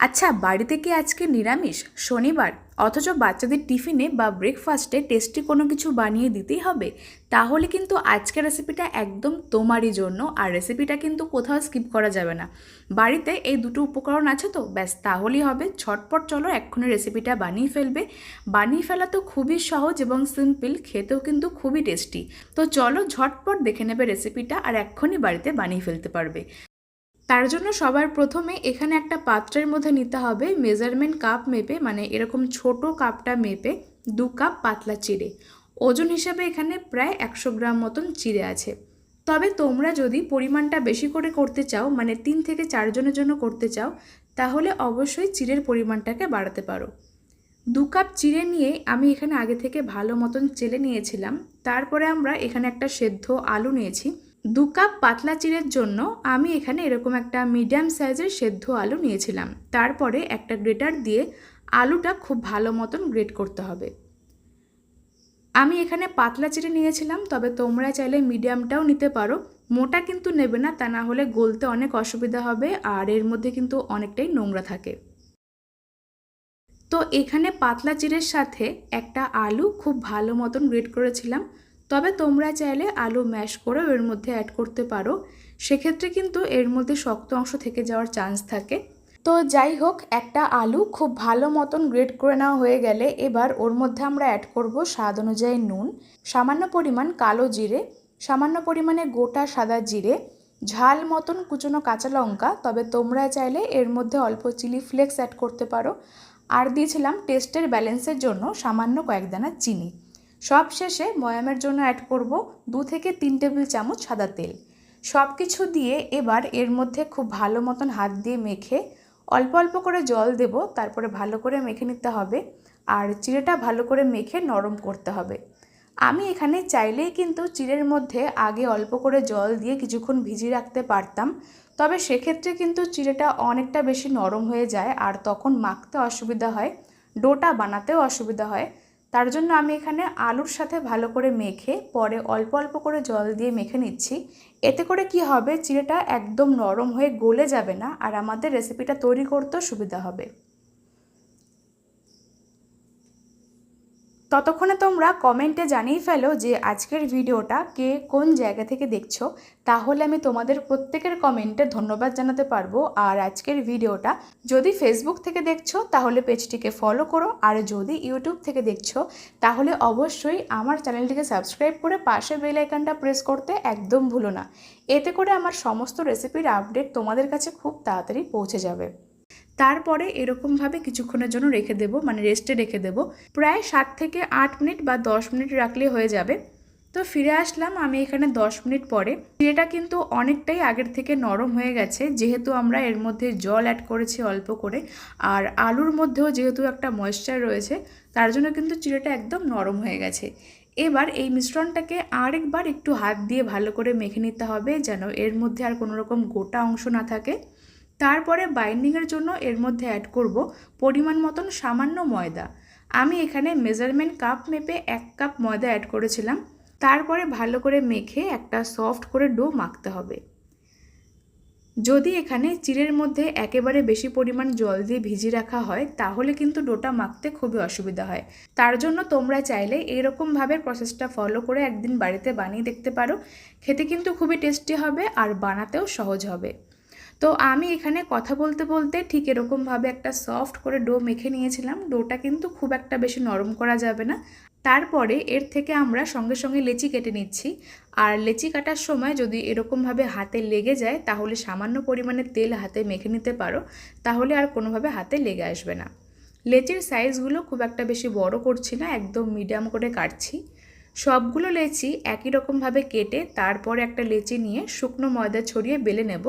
আচ্ছা বাড়িতে কি আজকে নিরামিষ? শনিবার। অথচ বাচ্চাদের টিফিনে বা ব্রেকফাস্টে টেস্টি কোনো কিছু বানিয়ে দিতেই হবে। তাহলে কিন্তু আজকের রেসিপিটা একদম তোমারই জন্য আর রেসিপিটা কিন্তু কোথাও স্কিপ করা যাবে না। বাড়িতে এই দুটো উপকরণ আছে তো? ব্যাস, তাহলেই হবে। ছটপট চলো এক্ষুনি রেসিপিটা বানিয়ে ফেলবে। বানিয়ে ফেলা তো খুবই সহজ এবং সিম্পল খেতেও কিন্তু খুবই টেস্টি তো চলো ঝটপট দেখে নেবে রেসিপিটা আর এক্ষুনি বাড়িতে বানিয়ে ফেলতে পারবে। তার জন্য সবার প্রথমে এখানে একটা পাত্রের মধ্যে নিতে হবে মেজারমেন্ট কাপ মেপে মানে এরকম ছোট কাপটা মেপে দু কাপ পাতলা চিড়ে। ওজন হিসাবে এখানে প্রায় একশো গ্রাম মতন চিড়ে আছে। তবে তোমরা যদি পরিমাণটা বেশি করে করতে চাও মানে তিন থেকে চারজনের জন্য করতে চাও, তাহলে অবশ্যই চিড়ের পরিমাণটাকে বাড়াতে পারো। দু কাপ চিড়ে নিয়ে আমি এখানে আগে থেকে ভালো মতন চেলে নিয়েছিলাম। তারপরে আমরা এখানে একটা সেদ্ধ আলু নিয়েছি। দু কাপ পাতলা চিড়ের জন্য আমি এখানে এরকম একটা মিডিয়াম সাইজের সেদ্ধ আলু নিয়েছিলাম। তারপরে একটা গ্রেটার দিয়ে আলুটা খুব ভালো মতন গ্রেট করতে হবে। আমি এখানে পাতলা চিড়ে নিয়েছিলাম, তবে তোমরা চাইলে মিডিয়ামটাও নিতে পারো। মোটা কিন্তু নেবে না, তা না হলে গলতে অনেক অসুবিধা হবে আর এর মধ্যে কিন্তু অনেকটাই নোংরা থাকে। তো এখানে পাতলা চিড়ের সাথে একটা আলু খুব ভালো মতন গ্রেট করেছিলাম। তবে তোমরা চাইলে আলু ম্যাশ করেও এর মধ্যে অ্যাড করতে পারো। সেক্ষেত্রে কিন্তু এর মধ্যে শক্ত অংশ থেকে যাওয়ার চান্স থাকে। তো যাই হোক, একটা আলু খুব ভালো মতন গ্রেট করে নেওয়া হয়ে গেলে এবার ওর মধ্যে আমরা অ্যাড করব স্বাদ অনুযায়ী নুন, সামান্য পরিমাণ কালো জিরে, সামান্য পরিমাণে গোটা সাদা জিরে, ঝাল মতন কুচনো কাঁচা লঙ্কা, তবে তোমরা চাইলে এর মধ্যে অল্প চিলি ফ্লেক্স অ্যাড করতে পারো। আর দিয়েছিলাম টেস্টের ব্যালেন্সের জন্য সামান্য কয়েক দানা চিনি। সব শেষে ময়ামের জন্য অ্যাড করব দু থেকে তিন টেবিল চামচ সাদা তেল। সব কিছু দিয়ে এবার এর মধ্যে খুব ভালো মতন হাত দিয়ে মেখে অল্প অল্প করে জল দেব, তারপরে ভালো করে মেখে নিতে হবে আর চিড়েটা ভালো করে মেখে নরম করতে হবে। আমি এখানে চাইলেই কিন্তু চিড়ের মধ্যে আগে অল্প করে জল দিয়ে কিছুক্ষণ ভিজিয়ে রাখতে পারতাম, তবে সেক্ষেত্রে কিন্তু চিড়েটা অনেকটা বেশি নরম হয়ে যায় আর তখন মাখতে অসুবিধা হয়, ডোটা বানাতেও অসুবিধা হয় তার জন্য আমি এখানে আলুর সাথে ভালো করে মেখে পরে অল্প অল্প করে জল দিয়ে মেখে নিচ্ছি। এতে করে কি হবে? চিড়েটা একদম নরম হয়ে গলে যাবে না আর আমাদের রেসিপিটা তৈরি করতেও সুবিধা হবে। ততক্ষণে তোমরা কমেন্টে জানিয়ে ফেলো যে আজকের ভিডিওটা কে কোন জায়গা থেকে দেখছ। তাহলে আমি তোমাদের প্রত্যেকের কমেন্টে ধন্যবাদ জানাতে পারব। আর আজকের ভিডিওটা যদি ফেসবুক থেকে দেখছ, তাহলে পেজটিকে ফলো করো। আর যদি ইউটিউব থেকে দেখছ, তাহলে অবশ্যই আমার চ্যানেলটিকে সাবস্ক্রাইব করে পাশে বেল আইকনটা প্রেস করতে একদম ভুলো না। এতে করে আমার সমস্ত রেসিপির আপডেট তোমাদের কাছে খুব তাড়াতাড়ি পৌঁছে যাবে। তারপরে এরকমভাবে কিছুক্ষণের জন্য রেখে দেবো মানে রেস্টে রেখে দেবো। প্রায় সাত থেকে আট মিনিট বা দশ মিনিট রাখলে হয়ে যাবে। তো ফিরে আসলাম আমি এখানে দশ মিনিট পরে। চিড়েটা কিন্তু অনেকটাই আগের থেকে নরম হয়ে গেছে, যেহেতু আমরা এর মধ্যে জল অ্যাড করেছি অল্প করে। আর আলুর মধ্যেও যেহেতু একটা ময়েশ্চার রয়েছে, তার জন্য কিন্তু চিড়েটা একদম নরম হয়ে গেছে। এবার এই মিশ্রণটাকে আরেকবার একটু হাত দিয়ে ভালো করে মেখে নিতে হবে, যেন এর মধ্যে আর কোনো রকম গোটা অংশ না থাকে। তারপরে বাইন্ডিংয়ের জন্য এর মধ্যে অ্যাড করব পরিমাণ মতন সামান্য ময়দা। আমি এখানে মেজারমেন্ট কাপ মেপে এক কাপ ময়দা অ্যাড করেছিলাম। তারপরে ভালো করে মেখে একটা সফট করে ডো মাখতে হবে। যদি এখানে চিড়ের মধ্যে একেবারে বেশি পরিমাণ জল দিয়ে ভিজিয়ে রাখা হয়, তাহলে কিন্তু ডোটা মাখতে খুবই অসুবিধা হয়। তার জন্য তোমরা চাইলে এইরকমভাবে প্রসেসটা ফলো করে একদিন বাড়িতে বানিয়ে দেখতে পারো। খেতে কিন্তু খুবই টেস্টি হবে আর বানাতেও সহজ হবে। তো আমি এখানে কথা বলতে বলতে ঠিক এরকমভাবে একটা সফট করে ডো মেখে নিয়েছিলাম। ডোটা কিন্তু খুব একটা বেশি নরম করা যাবে না। তারপরে এর থেকে আমরা সঙ্গে সঙ্গে লেচি কেটে নিচ্ছি। আর লেচি কাটার সময় যদি এরকমভাবে হাতে লেগে যায়, তাহলে সামান্য পরিমাণে তেল হাতে মেখে নিতে পারো। তাহলে আর কোনোভাবে হাতে লেগে আসবে না। লেচির সাইজগুলো খুব একটা বেশি বড় করছি না, একদম মিডিয়াম করে কাটছি। সবগুলো লেচি একই রকমভাবে কেটে তারপরে একটা লেচি নিয়ে শুকনো ময়দা ছড়িয়ে বেলে নেব।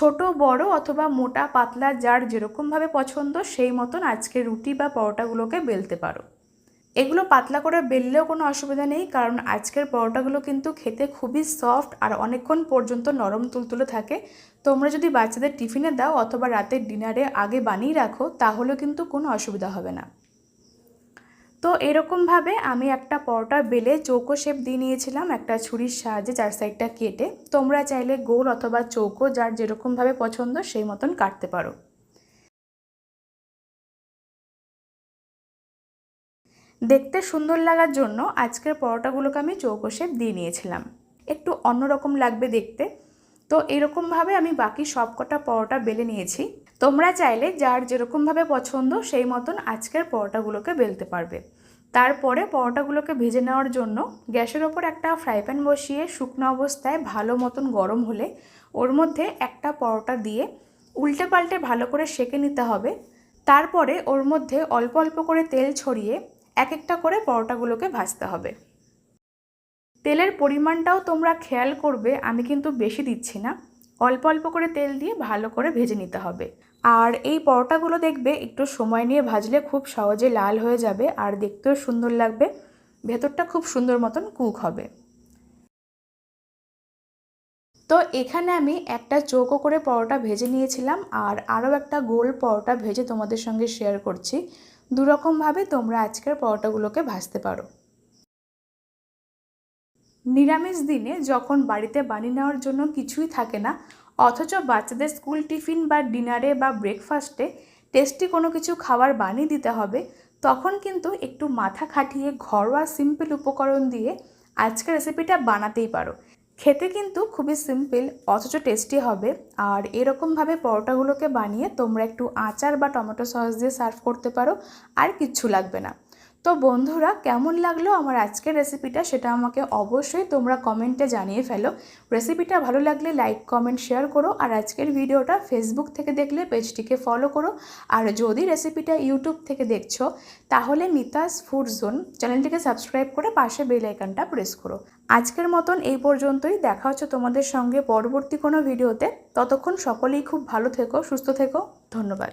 ছোট, বড় অথবা মোটা, পাতলা, যার যেরকমভাবে পছন্দ সেই মতন আজকে রুটি বা পরোটাগুলোকে বেলতে পারো। এগুলো পাতলা করে বেললেও কোনো অসুবিধা নেই, কারণ আজকের পরোটাগুলো কিন্তু খেতে খুবই সফট আর অনেকক্ষণ পর্যন্ত নরম তুলতুলে থাকে। তোমরা যদি বাচ্চাদের টিফিনে দাও অথবা রাতের ডিনারে আগে বানিয়ে রাখো, তাহলেও কিন্তু কোনো অসুবিধা হবে না। তো এরকমভাবে আমি একটা পরোটা বেলে চৌকো শেপ দিয়ে নিয়েছিলাম একটা ছুরির সাহায্যে চার সাইডটা কেটে। তোমরা চাইলে গোল অথবা চৌকো যার যেরকমভাবে পছন্দ সেই মতন কাটতে পারো। দেখতে সুন্দর লাগার জন্য আজকের পরোটাগুলোকে আমি চৌকো শেপ দিয়ে নিয়েছিলাম। একটু অন্যরকম লাগবে দেখতে। তো এরকমভাবে আমি বাকি সবকটা পরোটা বেলে নিয়েছি। তোমরা চাইলে যার যেরকমভাবে পছন্দ সেই মতন আজকের পরোটাগুলোকে বেলতে পারবে। তারপরে পরোটাগুলোকে ভেজে নেওয়ার জন্য গ্যাসের ওপর একটা ফ্রাই প্যান বসিয়ে শুকনো অবস্থায় ভালো মতন গরম হলে ওর মধ্যে একটা পরোটা দিয়ে উল্টে পাল্টে ভালো করে সেকে নিতে হবে। তারপরে ওর মধ্যে অল্প অল্প করে তেল ছড়িয়ে এক একটা করে পরোটাগুলোকে ভাজতে হবে। তেলের পরিমাণটাও তোমরা খেয়াল করবে, আমি কিন্তু বেশি দিচ্ছি না। অল্প অল্প করে তেল দিয়ে ভালো করে ভেজে নিতে হবে। আর এই পরোটাগুলো দেখবে একটু সময় নিয়ে ভাজলে খুব সহজে লাল হয়ে যাবে আর দেখতেও সুন্দর লাগবে। ভেতরটা খুব সুন্দর মতন কুক হবে। তো এখানে আমি একটা চৌকো করে পরোটা ভেজে নিয়েছিলাম আর আরও একটা গোল পরোটা ভেজে তোমাদের সঙ্গে শেয়ার করছি। দুরকমভাবে তোমরা আজকের পরোটাগুলোকে ভাজতে পারো। নিরামিষ দিনে যখন বাড়িতে বানিয়ে নেওয়ার জন্য কিছুই থাকে না, অথচ বাচ্চাদের স্কুল টিফিন বা ডিনারে বা ব্রেকফাস্টে টেস্টি কোনো কিছু খাবার বানিয়ে দিতে হবে, তখন কিন্তু একটু মাথা খাটিয়ে ঘরোয়া সিম্পল উপকরণ দিয়ে আজকের রেসিপিটা বানাতেই পারো। খেতে কিন্তু খুবই সিম্পল অথচ টেস্টি হবে। আর এরকমভাবে পরোটাগুলোকে বানিয়ে তোমরা একটু আচার বা টমেটো সস দিয়ে সার্ভ করতে পারো, আর কিচ্ছু লাগবে না। তো বন্ধুরা, কেমন লাগল আমার আজকের রেসিপিটা সেটা আমাকে অবশ্যই তোমরা কমেন্টে জানিয়ে ফেলো। রেসিপিটা ভালো লাগলে লাইক কমেন্ট শেয়ার করো আর আজকের ভিডিওটা ফেসবুক থেকে দেখলে পেজটিকে ফলো করো। আর যদি রেসিপিটা ইউটিউব থেকে দেখছ, তাহলে মিতাস ফুড জোন চ্যানেলটিকে সাবস্ক্রাইব করে পাশে বেল আইকনটা প্রেস করো। আজকের মতন এই পর্যন্তই, দেখা হচ্ছে তোমাদের সঙ্গে পরবর্তী কোনো ভিডিওতে ততক্ষণ সকলেই খুব ভালো থেকো, সুস্থ থেকো, ধন্যবাদ।